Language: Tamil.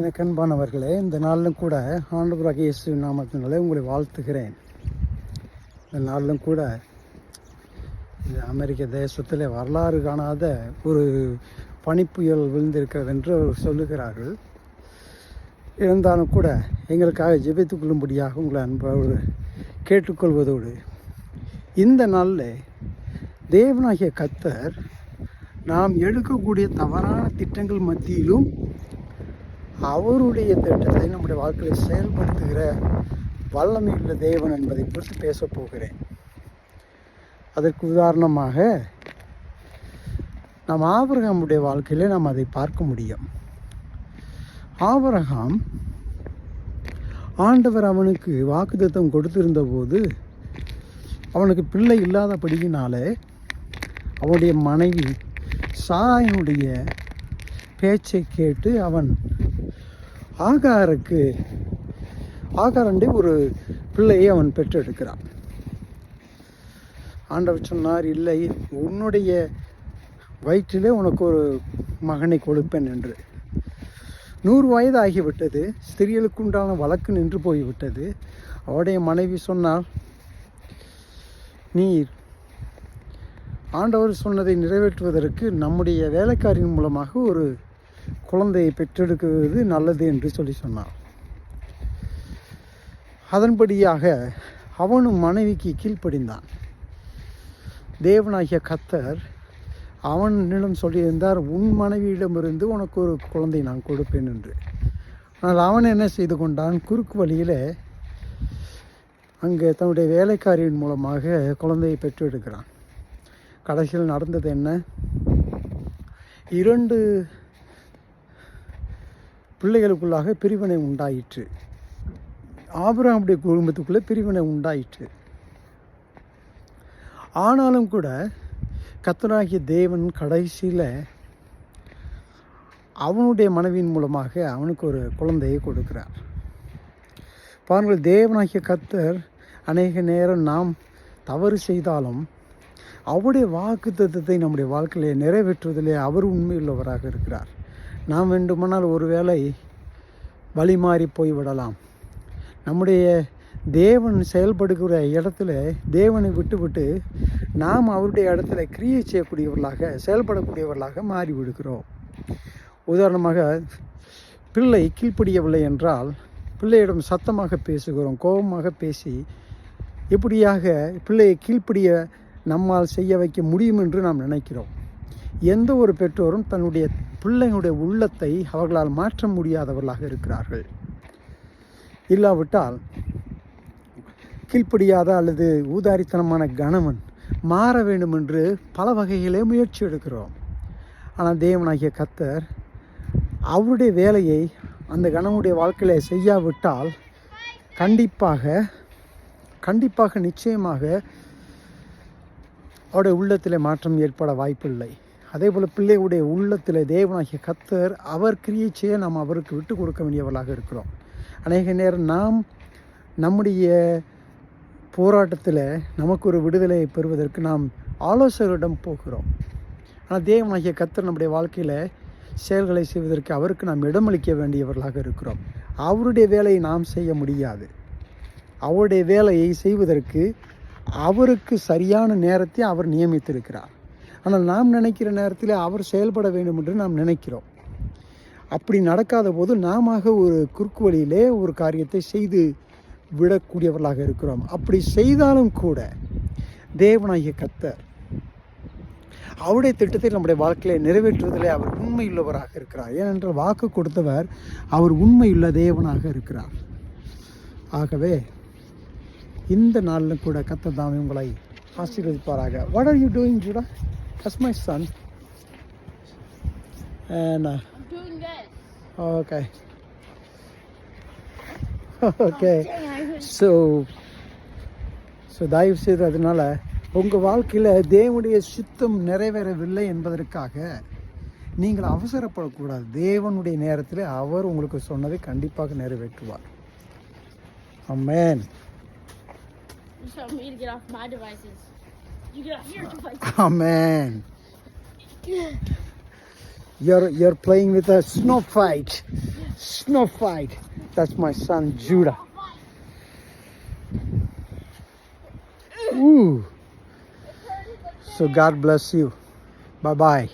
எனக்கு அன்பானவர்களே இந்த நாளிலும் கூட ஆண்டவராக இயேசு நாமத்தினாலே உங்களை வாழ்த்துகிறேன். இந்த நாளிலும் கூட இந்த அமெரிக்க தேசத்தில் வரலாறு காணாத ஒரு பனிப்புயல் விழுந்திருக்கிறது என்று அவர் சொல்லுகிறார்கள். இருந்தாலும் கூட எங்களுக்காக ஜெபித்துக் கொள்ளும்படியாக உங்களை அன்போடு கேட்டுக்கொள்வதோடு இந்த நாளில் தேவனாகிய கத்தர் நாம் எடுக்கக்கூடிய தவறான திட்டங்கள் மத்தியிலும் அவருடைய திட்டத்தை நம்முடைய வாழ்க்கையில் செயல்படுத்துகிற வல்லமையுள்ள தேவன் என்பதை குறித்து பேசப் போகிறேன். அதற்கு உதாரணமாக நாம் ஆபரகமுடைய வாழ்க்கையில் நாம் அதை பார்க்க முடியும். ஆபிரகாம் ஆண்டவர் அவனுக்கு வாக்குத்தத்தம் கொடுத்திருந்த போது அவனுக்கு பிள்ளை இல்லாதபடியினாலே அவனுடைய மனைவி சாயனுடைய பேச்சை கேட்டு அவன் ஆகாருக்கு ஆகாரண்டே ஒரு பிள்ளையை அவன் பெற்றெடுக்கிறான். ஆண்டவர் சொன்னார் இல்லை உன்னுடைய வயிற்றிலே உனக்கு ஒரு மகனை கொடுப்பேன் என்று. நூறு வயது ஆகிவிட்டது ஸ்திரீகளுக்கு உண்டான வழக்கு நின்று போய்விட்டது. அவருடைய மனைவி சொன்னால் நீர் ஆண்டவர் சொன்னதை நிறைவேற்றுவதற்கு நம்முடைய வேலைக்காரியின் மூலமாக ஒரு குழந்தையை பெற்றெடுக்குவது நல்லது என்று சொல்லி சொன்னார். அதன்படியாக அவனும் மனைவிக்கு கீழ்ப்படிந்தான். தேவனாகிய கத்தர் அவனிடம் சொல்லியிருந்தார் உன் மனைவியிடமிருந்து உனக்கு ஒரு குழந்தை நான் கொடுப்பேன் என்று. ஆனால் அவன் என்ன செய்து கொண்டான்? குறுக்கு வழியில் அங்கே தன்னுடைய வேலைக்காரியின் மூலமாக குழந்தையை பெற்றெடுக்கிறான். கடைசியில் நடந்தது என்ன? இரண்டு பிள்ளைகளுக்குள்ளாக பிரிவினை உண்டாயிற்று. ஆபிரகாமுடைய குடும்பத்துக்குள்ளே பிரிவினை உண்டாயிற்று. ஆனாலும் கூட கத்தனாகிய தேவன் கடைசியில் அவனுடைய மனைவியின் மூலமாக அவனுக்கு ஒரு குழந்தையை கொடுக்கிறார். பாருங்கள் தேவனாகிய கத்தர் அநேக நேரம் நாம் தவறு செய்தாலும் அவருடைய வாக்கு தத்துவத்தை நம்முடைய வாழ்க்கையிலே நிறைவேற்றுவதிலே அவர் உண்மையுள்ளவராக இருக்கிறார். நாம் வேண்டுமானால் ஒருவேளை வழி மாறி போய்விடலாம். நம்முடைய தேவன் செயல்படுகிற இடத்துல தேவனை விட்டு விட்டு நாம் அவருடைய இடத்துல கிரியை செய்யக்கூடியவர்களாக செயல்படக்கூடியவர்களாக மாறி விடுகிறோம் உதாரணமாக பிள்ளை கீழ்ப்படியவில்லை என்றால் பிள்ளையிடம் சத்தமாக பேசுகிறோம் கோபமாக பேசி இப்படியாக பிள்ளையை கீழ்ப்படிய நம்மால் செய்ய வைக்க முடியும் என்று நாம் நினைக்கிறோம். எந்த ஒரு பெற்றோரும் தன்னுடைய பிள்ளைகளுடைய உள்ளத்தை அவர்களால் மாற்ற முடியாதவர்களாக இருக்கிறார்கள். இல்லாவிட்டால் கீழ்ப்படியாத அல்லது ஊதாரித்தனமான கணவன் மாற வேண்டும் என்று பல வகைகளே முயற்சி எடுக்கிறோம். ஆனால் தேவனாகிய கத்தர் அவருடைய வேலையை அந்த கணவனுடைய வாழ்க்கையில் செய்யாவிட்டால் கண்டிப்பாக கண்டிப்பாக நிச்சயமாக அவருடைய உள்ளத்தில் மாற்றம் ஏற்பட வாய்ப்பில்லை. அதே போல் பிள்ளைகளுடைய உள்ளத்தில் தேவனாகிய கத்தர் அவர் கிரியை செய்ய நாம் அவருக்கு விட்டு கொடுக்க வேண்டியவர்களாக இருக்கிறோம். அநேக நேரம் நாம் நம்முடைய போராட்டத்தில் நமக்கு ஒரு விடுதலை பெறுவதற்கு நாம் ஆலோசகரிடம் போகிறோம். ஆனால் தேவனாகிய கத்தர் நம்முடைய வாழ்க்கையில் செயல்களை செய்வதற்கு அவருக்கு நாம் இடமளிக்க வேண்டியவர்களாக இருக்கிறோம். அவருடைய வேலையை நாம் செய்ய முடியாது. அவருடைய வேலையை செய்வதற்கு அவருக்கு சரியான நேரத்தை அவர் நியமித்திருக்கிறார். ஆனால் நாம் நினைக்கிற நேரத்தில் அவர் செயல்பட வேண்டும் என்று நாம் நினைக்கிறோம். அப்படி நடக்காத போது நாம ஒரு குறுக்கு வழியிலே ஒரு காரியத்தை செய்து விடக்கூடியவர்களாக இருக்கிறோம். அப்படி செய்தாலும் கூட தேவனாகிய கத்தர் அவருடைய திட்டத்தை நம்முடைய வாழ்க்கையை நிறைவேற்றுவதிலே அவர் உண்மையுள்ளவராக இருக்கிறார். ஏனென்றால் வாக்கு கொடுத்தவர் அவர் உண்மையுள்ள தேவனாக இருக்கிறார். ஆகவே இந்த நாளில் கூட கத்தர் தாமே உங்களை ஆசீர்வதிப்பாராக. வாட் ஆர் யூ டூயிங் ஜூடா okay. okay. Dang, I was so so தயவு செய்து அதனால் உங்கள் வாழ்க்கையில் தேவனுடைய சித்தம் நிறைவேறவில்லை என்பதற்காக நீங்கள் அவசரப்படக்கூடாது. தேவனுடைய நேரத்தில் அவர் உங்களுக்கு சொன்னதை கண்டிப்பாக நிறைவேற்றுவார். Amen You tell me to get off my devices. You get off your devices. Oh man. You're you're playing with a snow fight. Snow fight. That's my son Judah. Ooh. So God bless you. Bye bye.